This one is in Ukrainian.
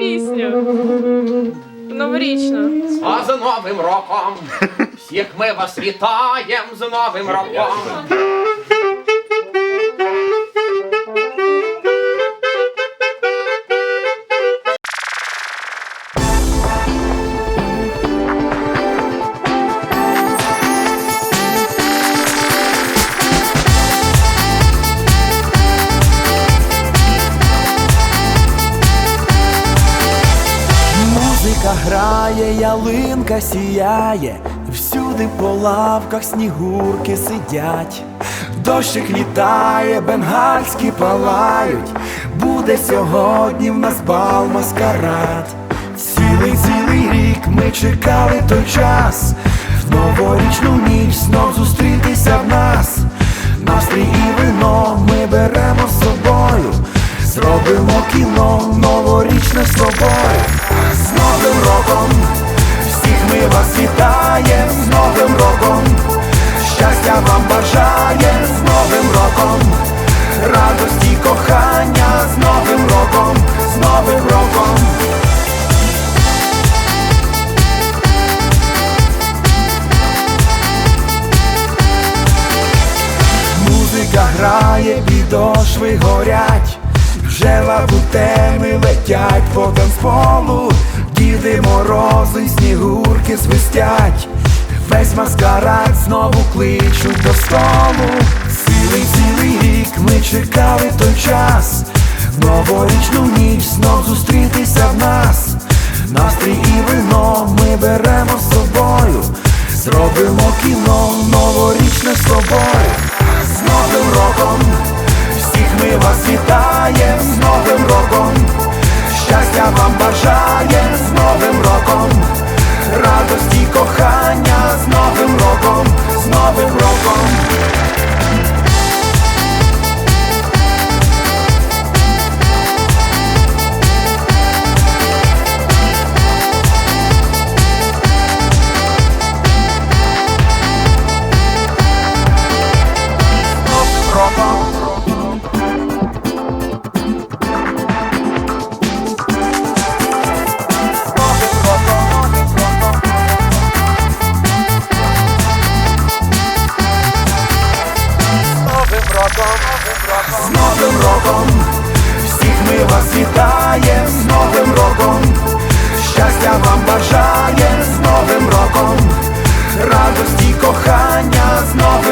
пісню. Новорічну. А з Новим роком! Всіх ми вас вітаємо з Новим роком! Музика грає, ялинка сіяє, всюди по лавках снігурки сидять, дощик літає, бенгальські палають, буде сьогодні в нас бал маскарад. Цілий цілий рік ми чекали той час, в новорічну ніч знов зустрітися в нас. Настрій і вино ми беремо з собою. Зробимо кіно новорічне з тобою З Новим роком. Всіх ми вас вітаємо з Новим роком. Щастя вам бажає з Новим роком. Радості, кохання з Новим роком, з Новим роком. Музика грає, підошви горять, вже лабутеми летять по танцполу, діди морози, снігурки свистять, весь маскарад знову кличуть до столу. Цілий цілий рік ми чекали той час, новорічну ніч знов зустрітися в нас. Настрій і вино ми беремо з собою, зробимо кіно новорічне з тобою. роком, всіх ми вас вітаєм з Новим роком, щастя вам бажає з Новим роком, радості, кохання з Новим